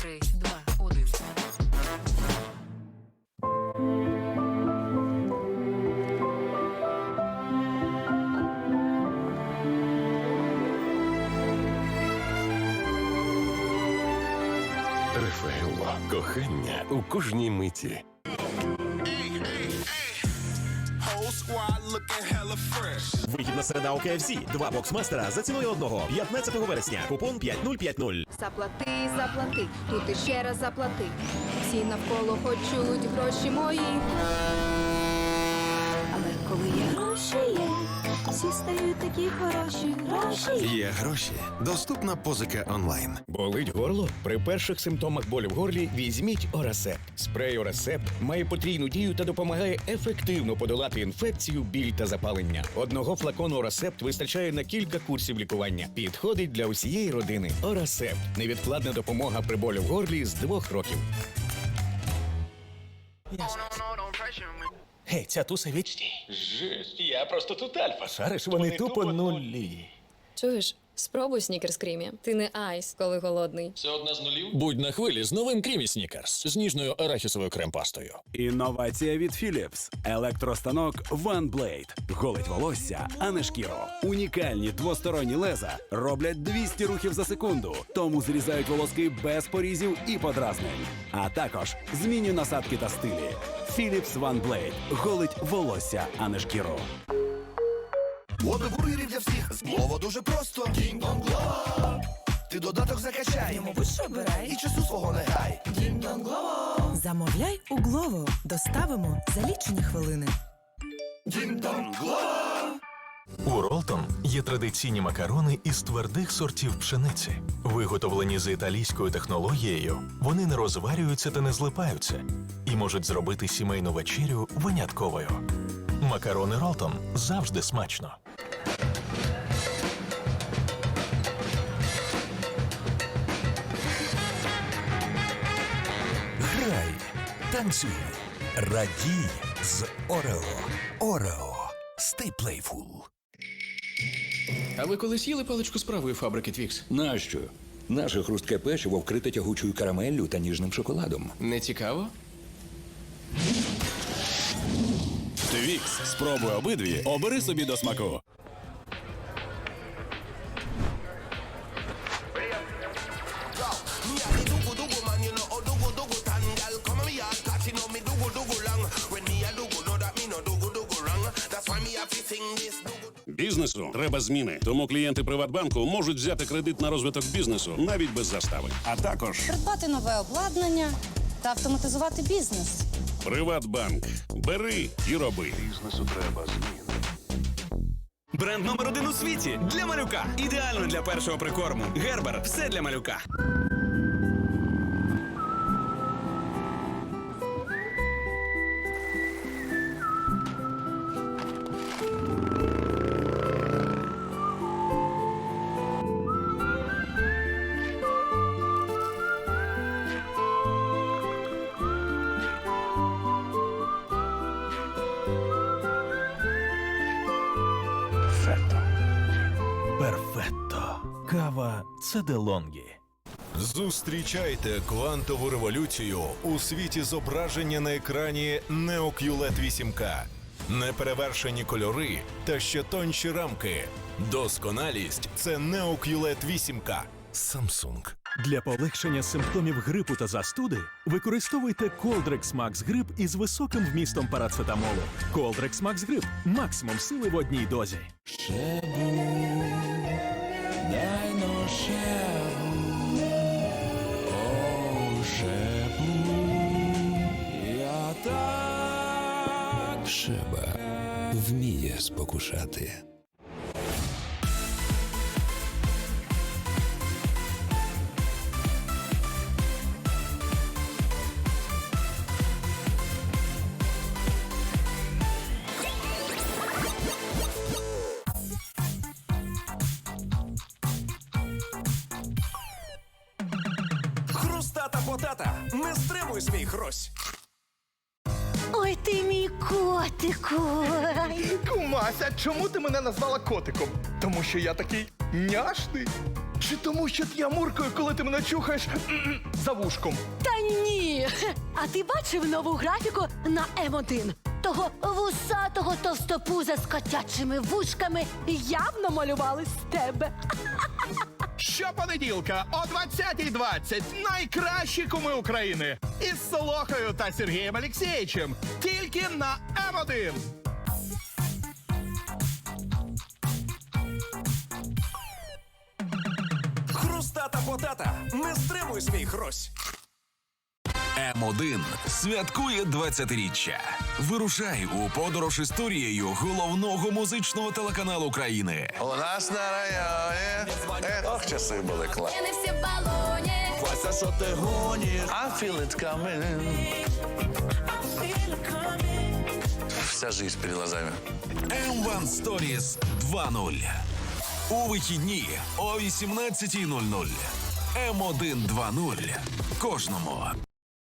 Три, два, один. Рафаелло. Кохання у кожній миті. Whole squad looking hella fresh. Вигідна середа у KFC. Два боксмастера за ціною одного. 15 вересня. Купон 5050. Заплати, заплати, тут іще раз заплати. Всі навколо хочуть гроші мої. Але коли є гроші є, всі стають такі хороші, гроші. є. Гроші. Доступна позика онлайн. Болить горло? При перших симптомах болю в горлі візьміть Орасепт. Спрей Орасепт має потрійну дію та допомагає ефективно подолати інфекцію, біль та запалення. Одного флакону Орасепт вистачає на кілька курсів лікування. Підходить для усієї родини. Орасепт невідкладна допомога при болю в горлі з двох років. Гей, ця туса вічні. Жесть, я просто тут альфа. Шариш, вони тупо нулі. Чуєш? Спробуй снікерс крімі. Ти не айс, коли голодний. Це одна з нулів? Будь на хвилі з новим Крімі Снікерс з ніжною арахісовою крем-пастою. Інновація від Philips. Електростанок OneBlade. Голить волосся, а не шкіру. Унікальні двосторонні леза роблять 200 рухів за секунду, тому зрізають волоски без порізів і подразнень. А також змінює насадки та стилі. Philips OneBlade. Голить волосся, а не шкіру. Води бургерів для всіх. Слово дуже просто. Дінь-дон Глово. Ти додаток закачай. Йому будь-що обирай. І часу свого не гай. Замовляй у Глово. Доставимо за лічені хвилини. Дінь-дон Глово. У Ролтон є традиційні макарони із твердих сортів пшениці. Виготовлені за італійською технологією, вони не розварюються та не злипаються і можуть зробити сімейну вечерю винятковою. Макарони Ролтон завжди смачно. Грай, танцюй, радій з Орео. Орео. Stay playful. А ви колись їли паличку з правої фабрики Твікс? Нащо? Наше хрустке печиво вкрите тягучою карамеллю та ніжним шоколадом. Не цікаво? Твікс. Спробуй обидві. Обери собі до смаку. Бізнесу треба зміни, тому клієнти Приватбанку можуть взяти кредит на розвиток бізнесу навіть без застави. А також Придбати нове обладнання та автоматизувати бізнес. Приватбанк. Бери і роби. Бізнесу треба зміни. Бренд номер один у світі для малюка. Ідеально для першого прикорму. Гербер. Все для малюка. Перфетто. Кава це делонгі. Зустрічайте квантову революцію у світі зображення на екрані Neo QLED 8K. Неперевершені кольори та ще тонші рамки. Досконалість це Neo QLED 8K. Samsung. Для полегшення симптомів грипу та застуди використовуйте Coldrex Max Grip із високим вмістом парацетамолу. Coldrex Max Grip – максимум сили в одній дозі. Шеба вміє спокушати. Хрустата потата! Не стримуй свій хрось! Ой, ти мій котику. Кумася, чому ти мене назвала котиком? Тому що я такий няшний. Чи тому, що я муркою, коли ти мене чухаєш за вушком? Та ні. А ти бачив нову графіку на М1? Того вусатого товстопуза з котячими вушками явно малювали з тебе. Щопонеділка о 20.20 найкращі куми України із Солохою та Сергієм Алєксєєвичем. Тільки на М1. Хрустата потата, не стримуй свій хрось. М1 святкує 20-річчя. Вирушай у подорож історією головного музичного телеканалу країни. У нас на районі. Ох, часи були класні. Не всі в балоні. Вася, що ти гониш? I feel it coming. Вся жизнь перед глазами. M1 Stories 2.0. У вихідні о 18.00. М1 2.0. Кожному